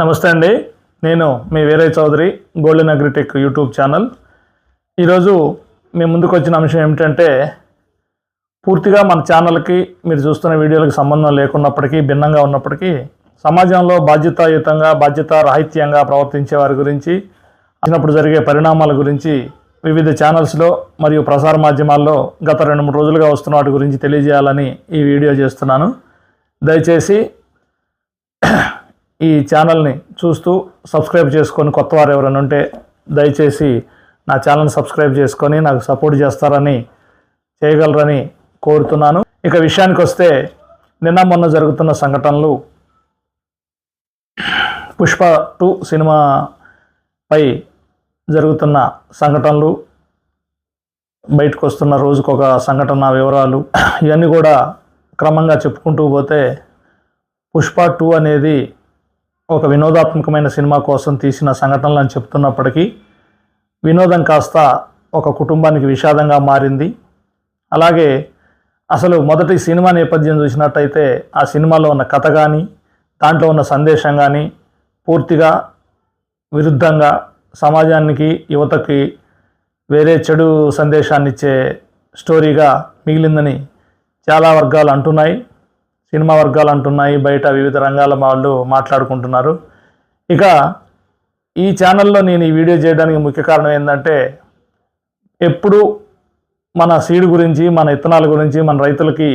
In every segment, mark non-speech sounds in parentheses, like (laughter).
నమస్తే అండి. నేను మీ Veeraiah Chowdary golden agritech YouTube channel. ఈరోజు మీ ముందుకు వచ్చిన అంశం ఏమిటంటే పూర్తిగా మన ఛానల్కి మీరు చూస్తున్న వీడియోలకు సంబంధం లేకున్నప్పటికీ భిన్నంగా ఉన్నప్పటికీ సమాజంలో బాధ్యతాయుతంగా బాధ్యత రాహిత్యంగా ప్రవర్తించే వారి గురించి వచ్చినప్పుడు జరిగే పరిణామాల గురించి వివిధ ఛానల్స్లో మరియు ప్రసార మాధ్యమాల్లో గత రెండు మూడు రోజులుగా వస్తున్న వాటి గురించి తెలియజేయాలని ఈ వీడియో చేస్తున్నాను. దయచేసి ఈ ఛానల్ని చూస్తూ సబ్స్క్రైబ్ చేసుకొని కొత్త వారు ఎవరైనా ఉంటే దయచేసి నా ఛానల్ని సబ్స్క్రైబ్ చేసుకొని నాకు సపోర్ట్ చేస్తారని చేయగలరని కోరుతున్నాను. ఇక విషయానికి వస్తే నిన్న మొన్న జరుగుతున్న సంఘటనలు. పుష్ప టూ సినిమాపై జరుగుతున్న సంఘటనలు. బయటకు వస్తున్న రోజుకు ఒక సంఘటన వివరాలు. ఇవన్నీ కూడా క్రమంగా చెప్పుకుంటూ పోతే పుష్ప టూ అనేది ఒక వినోదాత్మకమైన సినిమా కోసం తీసిన సంఘటనలు అని చెప్తున్నప్పటికీ వినోదం కాస్త ఒక కుటుంబానికి విషాదంగా మారింది. అలాగే అసలు మొదటి సినిమా నేపథ్యం చూసినట్టయితే ఆ సినిమాలో ఉన్న కథ కానీ దాంట్లో ఉన్న సందేశం కానీ పూర్తిగా విరుద్ధంగా సమాజానికి యువతకి వేరే చెడు సందేశాన్ని ఇచ్చే స్టోరీగా మిగిలిందని చాలా వర్గాలు అంటున్నాయి. సినిమా వర్గాలు అంటున్నాయి బయట వివిధ రంగాల వాళ్ళు మాట్లాడుకుంటున్నారు. ఇక ఈ ఛానల్లో నేను ఈ వీడియో చేయడానికి ముఖ్య కారణం ఏంటంటే ఎప్పుడు మన సీడ్ గురించి మన ఇత్తనాల గురించి మన రైతులకి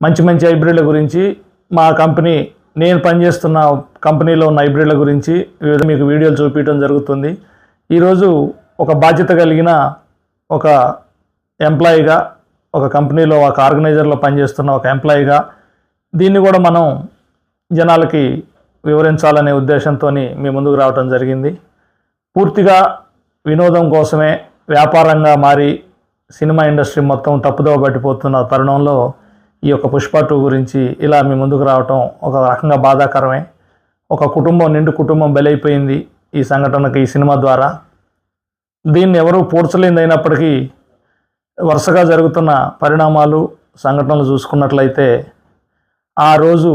మంచి మంచి హైబ్రిడ్ల గురించి మా కంపెనీ నేను పనిచేస్తున్న కంపెనీలో ఉన్న హైబ్రిడ్ల గురించి వివిధ మీకు వీడియోలు చూపించడం జరుగుతుంది. ఈరోజు ఒక బాధ్యత కలిగిన ఒక ఎంప్లాయీగా ఒక కంపెనీలో ఒక ఆర్గనైజర్లో పనిచేస్తున్న ఒక ఎంప్లాయీగా దీన్ని కూడా మనం జనాలకి వివరించాలనే ఉద్దేశంతో మీ ముందుకు రావటం జరిగింది. పూర్తిగా వినోదం కోసమే వ్యాపారంగా మారి సినిమా ఇండస్ట్రీ మొత్తం తప్పుదోవ పట్టిపోతున్న తరుణంలో ఈ యొక్క పుష్ప టూ గురించి ఇలా మీ ముందుకు రావటం ఒక రకంగా బాధాకరమే. ఒక కుటుంబం నిండు కుటుంబం బలైపోయింది ఈ సంఘటనకి ఈ సినిమా ద్వారా. దీన్ని ఎవరూ పూడ్చలేనిది అయినప్పటికీ వరుసగా జరుగుతున్న పరిణామాలు సంఘటనలు చూసుకున్నట్లయితే ఆ రోజు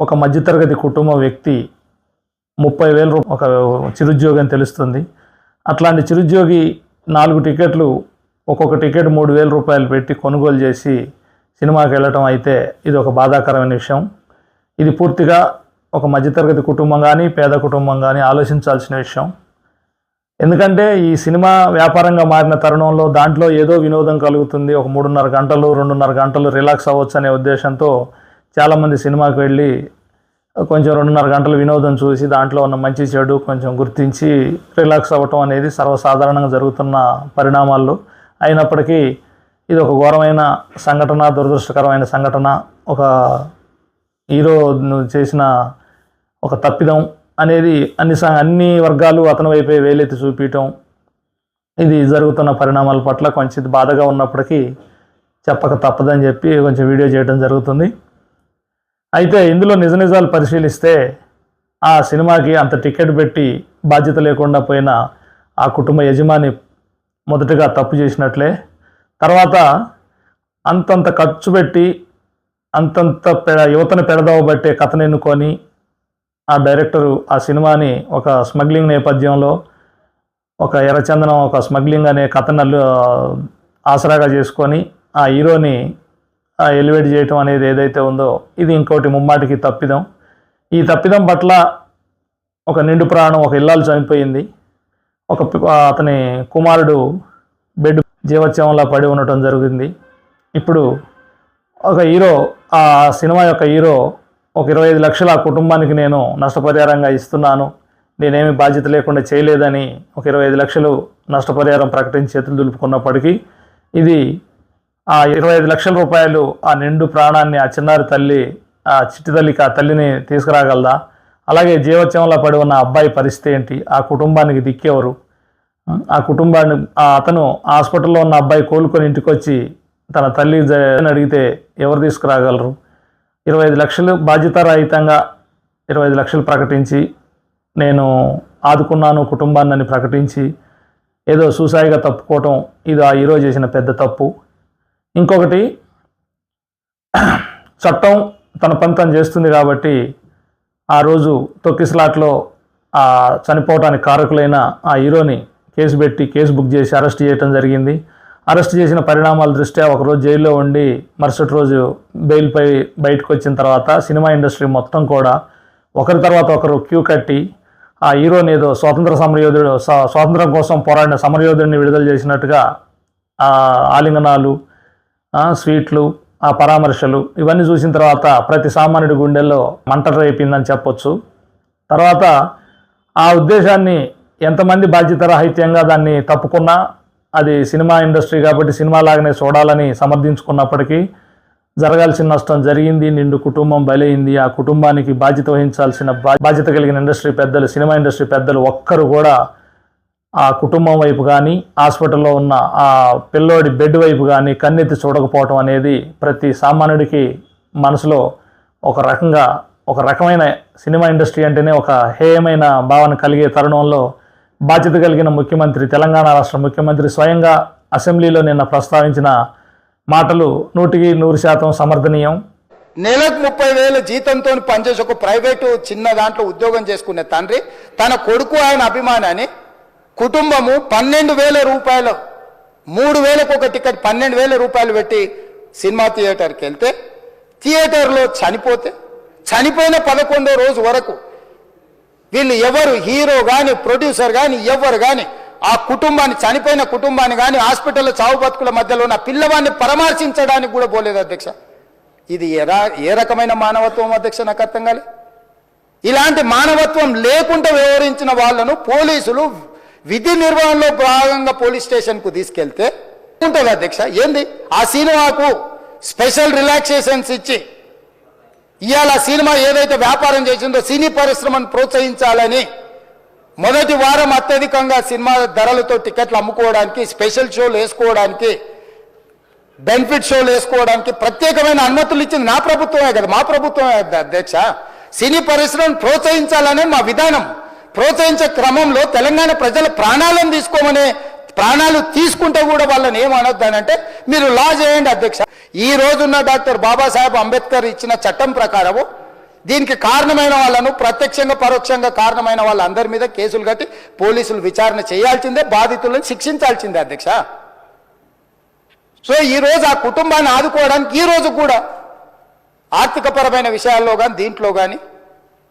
ఒక మధ్యతరగతి కుటుంబ వ్యక్తి ముప్పై వేల రూప ఒక చిరుద్యోగి అని తెలుస్తుంది. అట్లాంటి చిరుద్యోగి నాలుగు టికెట్లు ఒక్కొక్క టికెట్ మూడు వేల రూపాయలు పెట్టి కొనుగోలు చేసి సినిమాకి వెళ్ళటం అయితే ఇది ఒక బాధాకరమైన విషయం. ఇది పూర్తిగా ఒక మధ్యతరగతి కుటుంబం కానీ పేద కుటుంబం కానీ ఆలోచించాల్సిన విషయం. ఎందుకంటే ఈ సినిమా వ్యాపారంగా మారిన తరుణంలో దాంట్లో ఏదో వినోదం కలుగుతుంది. ఒక మూడున్నర గంటలు రెండున్నర గంటలు రిలాక్స్ అవ్వచ్చు అనే ఉద్దేశంతో చాలామంది సినిమాకి వెళ్ళి కొంచెం రెండున్నర గంటలు వినోదం చూసి దాంట్లో ఉన్న మంచి చెడు కొంచెం గుర్తించి రిలాక్స్ అవ్వటం అనేది సర్వసాధారణంగా జరుగుతున్న పరిణామాల్లో. అయినప్పటికీ ఇది ఒక ఘోరమైన సంఘటన దురదృష్టకరమైన సంఘటన. ఒక హీరో చేసిన ఒక తప్పిదం అనేది అన్ని స- అన్ని వర్గాలు అతని వైపే వేలెత్తి చూపించటం. ఇది జరుగుతున్న పరిణామాల పట్ల కొంచెం బాధగా ఉన్నప్పటికీ చెప్పక తప్పదని చెప్పి కొంచెం వీడియో చేయడం జరుగుతుంది. అయితే ఇందులో నిజ నిజాలు పరిశీలిస్తే ఆ సినిమాకి అంత టికెట్ పెట్టి బాధ్యత లేకుండా పోయిన ఆ కుటుంబ యజమాని మొదటగా తప్పు చేసినట్లే. తర్వాత అంతంత ఖర్చు పెట్టి అంతంత పె యువతను పెడదావబట్టే కథను ఎన్నుకొని ఆ డైరెక్టరు ఆ సినిమాని ఒక స్మగ్లింగ్ నేపథ్యంలో ఒక ఎర్రచందనం ఒక స్మగ్లింగ్ అనే కథను ఆసరాగా చేసుకొని ఆ హీరోని ఎలివేట్ చేయటం అనేది ఏదైతే ఉందో ఇది ఇంకోటి ముమ్మాటికి తప్పిదం. ఈ తప్పిదం పట్ల ఒక నిండు ప్రాణం ఒక ఇల్లాలు చనిపోయింది. ఒక అతని కుమారుడు బెడ్ జీవత్యంలా పడి ఉండటం జరిగింది. ఇప్పుడు ఒక హీరో ఆ సినిమా యొక్క హీరో ఒక ఇరవై ఐదు లక్షల ఆ కుటుంబానికి నేను నష్టపరిహారంగా ఇస్తున్నాను. నేనేమి బాధ్యత లేకుండా చేయలేదని ఒక ఇరవై ఐదు లక్షలు నష్టపరిహారం ప్రకటించి చేతులు దులుపుకున్నప్పటికీ ఇది ఆ ఇరవై ఐదు లక్షల రూపాయలు ఆ నిండు ప్రాణాన్ని ఆ చిన్నారి తల్లి ఆ చిట్టి తల్లికి ఆ తల్లిని తీసుకురాగలదా? అలాగే జీవత్యంలో పడి ఉన్న అబ్బాయి పరిస్థితి ఏంటి? ఆ కుటుంబానికి దిక్కేవారు? ఆ కుటుంబాన్ని అతను హాస్పిటల్లో ఉన్న అబ్బాయి కోలుకొని ఇంటికి వచ్చి తన తల్లి అని అడిగితే ఎవరు తీసుకురాగలరు? ఇరవై ఐదు లక్షలు బాధ్యతారహితంగా ఇరవై ఐదు లక్షలు ప్రకటించి నేను ఆదుకున్నాను కుటుంబాన్ని ప్రకటించి ఏదో సూసాయిగా తప్పుకోవటం ఇది ఆ హీరో చేసిన పెద్ద తప్పు. ఇంకొకటి చట్టం తన పని తను చేస్తుంది కాబట్టి ఆ రోజు తొక్కిసలాట్లో ఆ చనిపోవటానికి కారకులైన ఆ హీరోని కేసు పెట్టి కేసు బుక్ చేసి అరెస్ట్ చేయటం జరిగింది. అరెస్ట్ చేసిన పరిణామాల దృష్ట్యా ఒకరోజు జైల్లో ఉండి మరుసటి రోజు బెయిల్పై బయటకు వచ్చిన తర్వాత సినిమా ఇండస్ట్రీ మొత్తం కూడా ఒకరి తర్వాత ఒకరు క్యూ కట్టి ఆ హీరోని ఏదో స్వాతంత్ర సమరయోధుడు స్వాతంత్రం కోసం పోరాడిన సమరయోధుడిని విడుదల చేసినట్టుగా ఆలింగనాలు స్వీట్లు ఆ పరామర్శలు ఇవన్నీ చూసిన తర్వాత ప్రతి సామాన్యుడి గుండెల్లో మంట రేపిందని చెప్పొచ్చు. తర్వాత ఆ ఉద్దేశాన్ని ఎంతమంది బాధ్యత రాహిత్యంగా దాన్ని తప్పుకున్నా అది సినిమా ఇండస్ట్రీ కాబట్టి సినిమా లాగానే చూడాలని సమర్థించుకున్నప్పటికీ జరగాల్సిన నష్టం జరిగింది నిండు కుటుంబం బలైంది ఆ కుటుంబానికి బాధ్యత వహించాల్సిన బాధ్యత కలిగిన ఇండస్ట్రీ పెద్దలు సినిమా ఇండస్ట్రీ పెద్దలు ఒక్కరు కూడా ఆ కుటుంబం వైపు కానీ హాస్పిటల్లో ఉన్న ఆ పిల్లోడి బెడ్ వైపు కానీ కన్నెత్తి చూడకపోవటం అనేది ప్రతి సామాన్యుడికి మనసులో ఒక రకంగా ఒక రకమైన సినిమా ఇండస్ట్రీ అంటేనే ఒక హేయమైన భావన కలిగే తరుణంలో బాధ్యత కలిగిన ముఖ్యమంత్రి తెలంగాణ రాష్ట్ర ముఖ్యమంత్రి స్వయంగా అసెంబ్లీలో నిన్న ప్రస్తావించిన మాటలు నూటికి నూరు శాతం సమర్థనీయం. నెలకు ముప్పై వేల జీతంతో పనిచేసి ఒక ప్రైవేటు చిన్న దాంట్లో ఉద్యోగం చేసుకునే తండ్రి తన కొడుకు ఆయన అభిమానాన్ని కుటుంబము పన్నెండు వేల రూపాయలు. మూడు వేలకు ఒక టికెట్ పన్నెండు వేల రూపాయలు పెట్టి సినిమా థియేటర్కి వెళ్తే థియేటర్లో చనిపోతే చనిపోయిన పదకొండో రోజు వరకు వీళ్ళు ఎవరు హీరో కానీ ప్రొడ్యూసర్ కానీ ఎవరు కానీ ఆ కుటుంబాన్ని చనిపోయిన కుటుంబాన్ని కానీ హాస్పిటల్లో చావు బతుకుల మధ్యలో ఉన్న పిల్లవాడిని పరామర్శించడానికి కూడా పోలేదు అధ్యక్ష. ఇది ఎరా ఏ రకమైన మానవత్వం అధ్యక్ష నాకు అర్థం కాలే? ఇలాంటి మానవత్వం లేకుండా వ్యవహరించిన వాళ్ళను పోలీసులు విధి నిర్వహణలో భాగంగా పోలీస్ స్టేషన్కు తీసుకెళ్తే ఉంటుంది అధ్యక్ష. ఏంది? ఆ సినిమాకు స్పెషల్ రిలాక్సేషన్స్ ఇచ్చి ఇవాళ సినిమా ఏదైతే వ్యాపారం చేసిందో సినీ పరిశ్రమను ప్రోత్సహించాలని మొదటి వారం అత్యధికంగా సినిమా ధరలతో టికెట్లు అమ్ముకోవడానికి స్పెషల్ షోలు వేసుకోవడానికి బెనిఫిట్ షోలు వేసుకోవడానికి ప్రత్యేకమైన అనుమతులు ఇచ్చింది నా ప్రభుత్వమే కదా మా ప్రభుత్వమే కదా అధ్యక్ష. సినీ పరిశ్రమను ప్రోత్సహించాలనే మా విధానం. ప్రోత్సహించే క్రమంలో తెలంగాణ ప్రజల ప్రాణాలను తీసుకోమనే ప్రాణాలు తీసుకుంటే కూడా వాళ్ళని ఏమనొద్దానంటే మీరు లా చేయండి అధ్యక్ష. ఈ రోజున్న డాక్టర్ బాబాసాహెబ్ అంబేద్కర్ ఇచ్చిన చట్టం ప్రకారము దీనికి కారణమైన వాళ్ళను ప్రత్యక్షంగా పరోక్షంగా కారణమైన వాళ్ళందరి మీద కేసులు కట్టి పోలీసులు విచారణ చేయాల్సిందే బాధితులను శిక్షించాల్సిందే అధ్యక్ష. సో ఈ రోజు ఆ కుటుంబాన్ని ఆదుకోవడానికి ఈ రోజు కూడా ఆర్థికపరమైన విషయాల్లో కానీ దీంట్లో కానీ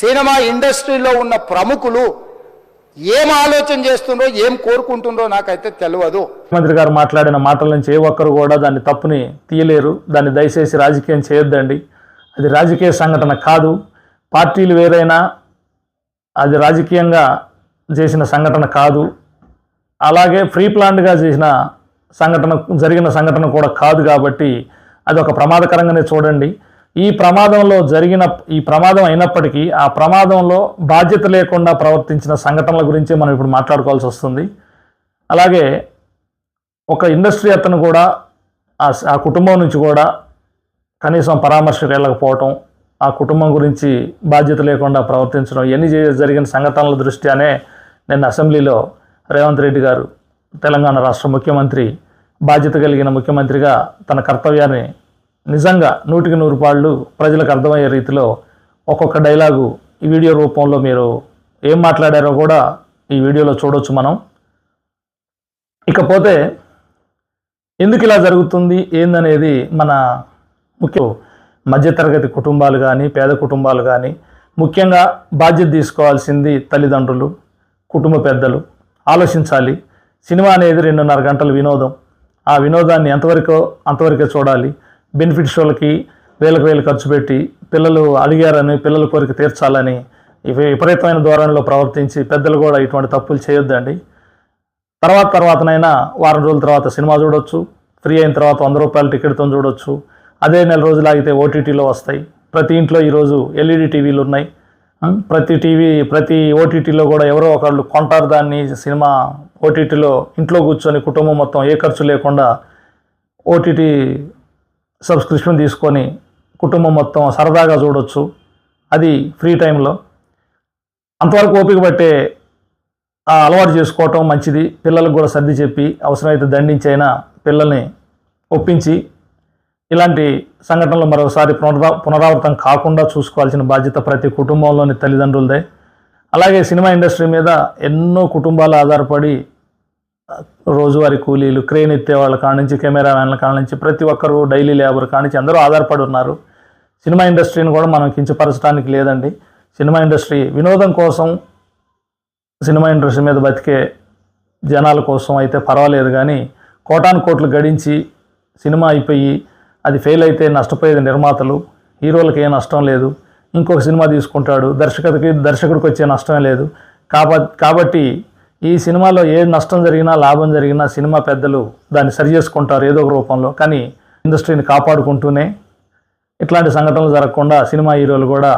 సినిమా ఇండస్ట్రీలో ఉన్న ప్రముఖులు ఏం ఆలోచన చేస్తుండో ఏం కోరుకుంటుండో నాకైతే తెలియదు ముఖ్యమంత్రి గారు మాట్లాడిన మాటల నుంచి ఏ ఒక్కరు కూడా దాన్ని తప్పుని తీయలేరు. దాన్ని దయచేసి రాజకీయం చేయొద్దండి. అది రాజకీయ సంఘటన కాదు. పార్టీలు వేరైనా అది రాజకీయంగా చేసిన సంఘటన కాదు. అలాగే ఫ్రీ ప్లాన్డ్గా చేసిన సంఘటన జరిగిన సంఘటన కూడా కాదు కాబట్టి అది ఒక ప్రమాదకరంగానే చూడండి. ఈ ప్రమాదంలో జరిగిన ఈ ప్రమాదం అయినప్పటికీ ఆ ప్రమాదంలో బాధ్యత లేకుండా ప్రవర్తించిన సంఘటనల గురించి మనం ఇప్పుడు మాట్లాడుకోవాల్సి వస్తుంది. అలాగే ఒక ఇండస్ట్రీ అతను కూడా ఆ కుటుంబం నుంచి కూడా కనీసం పరామర్శకు వెళ్ళకపోవటం ఆ కుటుంబం గురించి బాధ్యత లేకుండా ప్రవర్తించడం ఇవన్నీ జరిగిన సంఘటనల దృష్ట్యానే నిన్న అసెంబ్లీలో రేవంత్ రెడ్డి గారు తెలంగాణ రాష్ట్ర ముఖ్యమంత్రి బాధ్యత కలిగిన ముఖ్యమంత్రిగా తన కర్తవ్యాన్ని నిజంగా నూటికి నూరు పాళ్ళు ప్రజలకు అర్థమయ్యే రీతిలో ఒక్కొక్క డైలాగు ఈ వీడియో రూపంలో మీరు ఏం మాట్లాడారో కూడా ఈ వీడియోలో చూడొచ్చు మనం. ఇకపోతే ఎందుకు ఇలా జరుగుతుంది? ఏందనేది మన ముఖ్య మధ్యతరగతి కుటుంబాలు కానీ పేద కుటుంబాలు కానీ ముఖ్యంగా బాధ్యత తీసుకోవాల్సింది తల్లిదండ్రులు కుటుంబ పెద్దలు. ఆలోచించాలి. సినిమా అనేది రెండున్నర గంటల వినోదం. ఆ వినోదాన్ని ఎంతవరకు అంతవరకే చూడాలి. బెనిఫిట్ షోలకి వేలకు వేలు ఖర్చు పెట్టి పిల్లలు అడిగారని పిల్లల కోరిక తీర్చాలని ఇవి విపరీతమైన ధోరణిలో ప్రవర్తించి పెద్దలు కూడా ఇటువంటి తప్పులు చేయొద్దండి. తర్వాత తర్వాతనైనా వారం రోజుల తర్వాత సినిమా చూడొచ్చు ఫ్రీ అయిన తర్వాత వంద రూపాయల టికెట్తో చూడొచ్చు. అదే నెల రోజులు ఆగితే ఓటీటీలో వస్తాయి. ప్రతి ఇంట్లో ఈరోజు ఎల్ఈడి టీవీలు ఉన్నాయి. ప్రతి టీవీ ప్రతి ఓటీటీలో కూడా ఎవరో ఒకళ్ళు కొంటారు దాన్ని సినిమా ఓటీటీలో ఇంట్లో కూర్చొని కుటుంబం మొత్తం ఏ ఖర్చు లేకుండా ఓటీటీ సబ్స్క్రిప్షన్ తీసుకొని కుటుంబం మొత్తం సరదాగా చూడొచ్చు. అది ఫ్రీ టైంలో అంతవరకు ఓపిక పట్టే అలవాటు చేసుకోవటం మంచిది. పిల్లలకు కూడా సర్ది చెప్పి అవసరమైతే దండించైనా పిల్లల్ని ఒప్పించి ఇలాంటి సంఘటనలు మరోసారి పునరా పునరావృతం కాకుండా చూసుకోవాల్సిన బాధ్యత ప్రతి కుటుంబంలోని తల్లిదండ్రులదే. అలాగే సినిమా ఇండస్ట్రీ మీద ఎన్నో కుటుంబాలు ఆధారపడి రోజువారీ కూలీలు క్రేన్ ఎత్తే వాళ్ళ కాడ నుంచి కెమెరామ్యాన్ల కాడ నుంచి ప్రతి ఒక్కరు డైలీ లేబర్ కాడ నుంచి అందరూ ఆధారపడి ఉన్నారు. సినిమా ఇండస్ట్రీని కూడా మనం కించపరచడానికి లేదండి. సినిమా ఇండస్ట్రీ వినోదం కోసం సినిమా ఇండస్ట్రీ మీద బతికే జనాల కోసం అయితే పర్వాలేదు కానీ కోటాను కోట్లు గడించి సినిమా అయిపోయి అది ఫెయిల్ అయితే నష్టపోయేది నిర్మాతలు. హీరోలకు ఏ నష్టం లేదు. ఇంకొక సినిమా తీసుకుంటాడు. దర్శకుడికి దర్శకుడికి వచ్చే నష్టమే లేదు. కాబట్టి కాబట్టి ఈ సినిమాలో ఏ నష్టం జరిగినా లాభం జరిగినా సినిమా పెద్దలు దాన్ని సరి చేసుకుంటారు ఏదో ఒక రూపంలో. కానీ ఇండస్ట్రీని కాపాడుకుంటూనే ఇట్లాంటి సంఘటనలు జరగకుండా సినిమా హీరోలు కూడా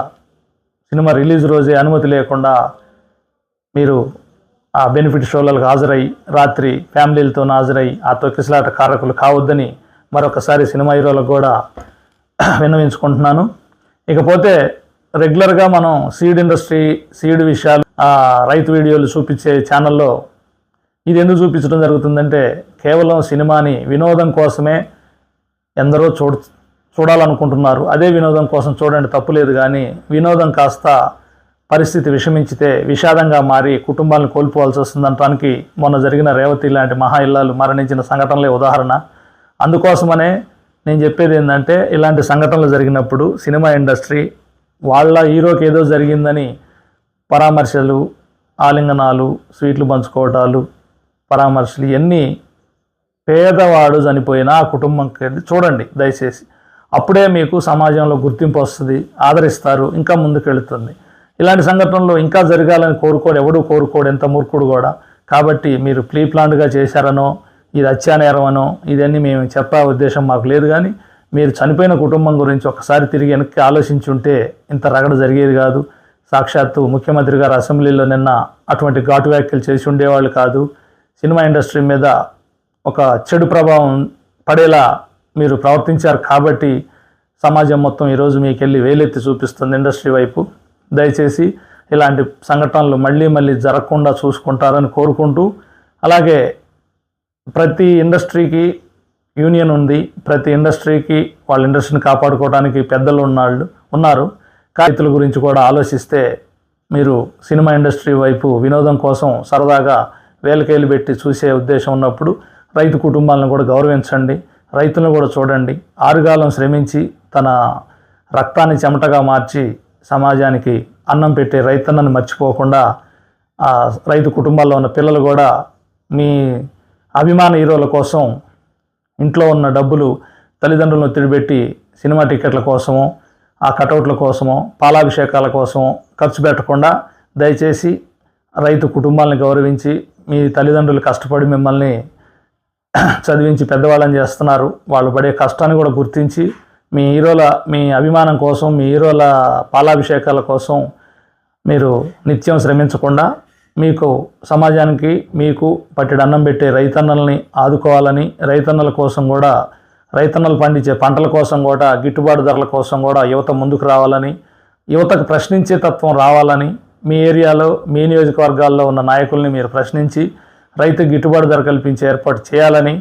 సినిమా రిలీజ్ రోజే అనుమతి లేకుండా మీరు ఆ బెనిఫిట్ షోలకు హాజరై రాత్రి ఫ్యామిలీలతో హాజరై ఆ తొక్కిసలాట కారకులు కావద్దని మరొకసారి సినిమా హీరోలకు కూడా (clears throat) విన్నవించుకుంటున్నాను. ఇకపోతే రెగ్యులర్గా మనం సీడ్ ఇండస్ట్రీ సీడ్ విషయాలు రైతు వీడియోలు చూపించే ఛానల్లో ఇది ఎందుకు చూపించడం జరుగుతుందంటే కేవలం సినిమాని వినోదం కోసమే ఎందరో చూడ చూడాలనుకుంటున్నారు. అదే వినోదం కోసం చూడండి తప్పులేదు కానీ వినోదం కాస్త పరిస్థితి విషమించితే విషాదంగా మారి కుటుంబాలను కోల్పోవాల్సి వస్తుందనటానికి మొన్న జరిగిన రేవతి లాంటి మహా ఇల్లాలు మరణించిన సంఘటనలే ఉదాహరణ. అందుకోసమనే నేను చెప్పేది ఏంటంటే ఇలాంటి సంఘటనలు జరిగినప్పుడు సినిమా ఇండస్ట్రీ వాళ్ళ హీరోకి ఏదో జరిగిందని పరామర్శలు ఆలింగనాలు స్వీట్లు పంచుకోవటాలు పరామర్శలు ఇవన్నీ పేదవాడు చనిపోయినా ఆ కుటుంబంకి వెళ్ళి చూడండి దయచేసి. అప్పుడే మీకు సమాజంలో గుర్తింపు వస్తుంది ఆదరిస్తారు ఇంకా ముందుకెళ్తుంది. ఇలాంటి సంఘటనలు ఇంకా జరగాలని కోరుకోడు ఎవడు కోరుకోడు ఎంత మూర్ఖుడు కూడా. కాబట్టి మీరు ప్లీ ప్లాన్డ్గా చేశారనో ఇది హత్యానేరం అనో ఇదన్నీ మేము చెప్పే ఉద్దేశం మాకు లేదు కానీ మీరు చనిపోయిన కుటుంబం గురించి ఒకసారి తిరిగి వెనక్కి ఆలోచించి ఉంటే ఇంత రగడ జరిగేది కాదు. సాక్షాత్తు ముఖ్యమంత్రి గారు అసెంబ్లీలో నిన్న అటువంటి ఘాటు వ్యాఖ్యలు చేసి ఉండేవాళ్ళు కాదు. సినిమా ఇండస్ట్రీ మీద ఒక చెడు ప్రభావం పడేలా మీరు ప్రవర్తించారు కాబట్టి సమాజం మొత్తం ఈరోజు మీకు వెళ్ళి వేలెత్తి చూపిస్తుంది ఇండస్ట్రీ వైపు. దయచేసి ఇలాంటి సంఘటనలు మళ్ళీ మళ్ళీ జరగకుండా చూసుకుంటారని కోరుకుంటూ అలాగే ప్రతి ఇండస్ట్రీకి యూనియన్ ఉంది. ప్రతి ఇండస్ట్రీకి వాళ్ళ ఇండస్ట్రీని కాపాడుకోవడానికి పెద్దలు ఉన్నాళ్ళు ఉన్నారు. రైతుల గురించి కూడా ఆలోచిస్తే మీరు సినిమా ఇండస్ట్రీ వైపు వినోదం కోసం సరదాగా వేలకేలు పెట్టి చూసే ఉద్దేశం ఉన్నప్పుడు రైతు కుటుంబాలను కూడా గౌరవించండి రైతులను కూడా చూడండి. ఆరుగాలం శ్రమించి తన రక్తాన్ని చెమటగా మార్చి సమాజానికి అన్నం పెట్టే రైతన్నను మర్చిపోకుండా ఆ రైతు కుటుంబాల్లో ఉన్న పిల్లలు కూడా మీ అభిమాన హీరోల కోసం ఇంట్లో ఉన్న డబ్బులు తల్లిదండ్రులను తిడిపెట్టి సినిమా టికెట్ల కోసమో ఆ కటౌట్ల కోసమో పాలాభిషేకాల కోసమో ఖర్చు పెట్టకుండా దయచేసి రైతు కుటుంబాలను గౌరవించి మీ తల్లిదండ్రులు కష్టపడి మిమ్మల్ని చదివించి పెద్దవాళ్ళని చేస్తున్నారు. వాళ్ళు పడే కష్టాన్ని కూడా గుర్తించి మీ హీరోల మీ అభిమానం కోసం మీ హీరోల పాలాభిషేకాల కోసం మీరు నిత్యం శ్రమించకుండా మీకు సమాజానికి మీకు పట్టెడు అన్నం పెట్టే రైతన్నల్ని ఆదుకోవాలని రైతన్నల కోసం కూడా రైతన్నలు పండించే పంటల కోసం కూడా గిట్టుబాటు ధరల కోసం కూడా యువత ముందుకు రావాలని యువతకు ప్రశ్నించే తత్వం రావాలని మీ ఏరియాలో మీ నియోజకవర్గాల్లో ఉన్న నాయకుల్ని మీరు ప్రశ్నించి రైతు గిట్టుబాటు ధర కల్పించే ఏర్పాటు చేయాలని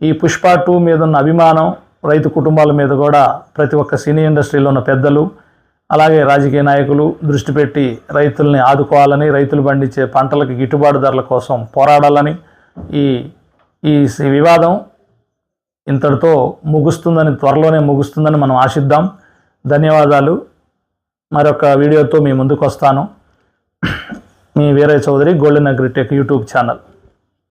ఈ పుష్ప టూ మీద ఉన్న అభిమానం రైతు కుటుంబాల మీద కూడా ప్రతి ఒక్క సినీ ఇండస్ట్రీలో ఉన్న పెద్దలు అలాగే రాజకీయ నాయకులు దృష్టి పెట్టి రైతుల్ని ఆదుకోవాలని రైతులు పండించే పంటలకు గిట్టుబాటు ధరల కోసం పోరాడాలని ఈ ఈ వివాదం ఇంతటితో ముగుస్తుందని త్వరలోనే ముగుస్తుందని మనం ఆశిద్దాం. ధన్యవాదాలు. మరొక వీడియోతో మీ ముందుకు వస్తాను మీ Veeraiah Chowdary golden agritech YouTube channel.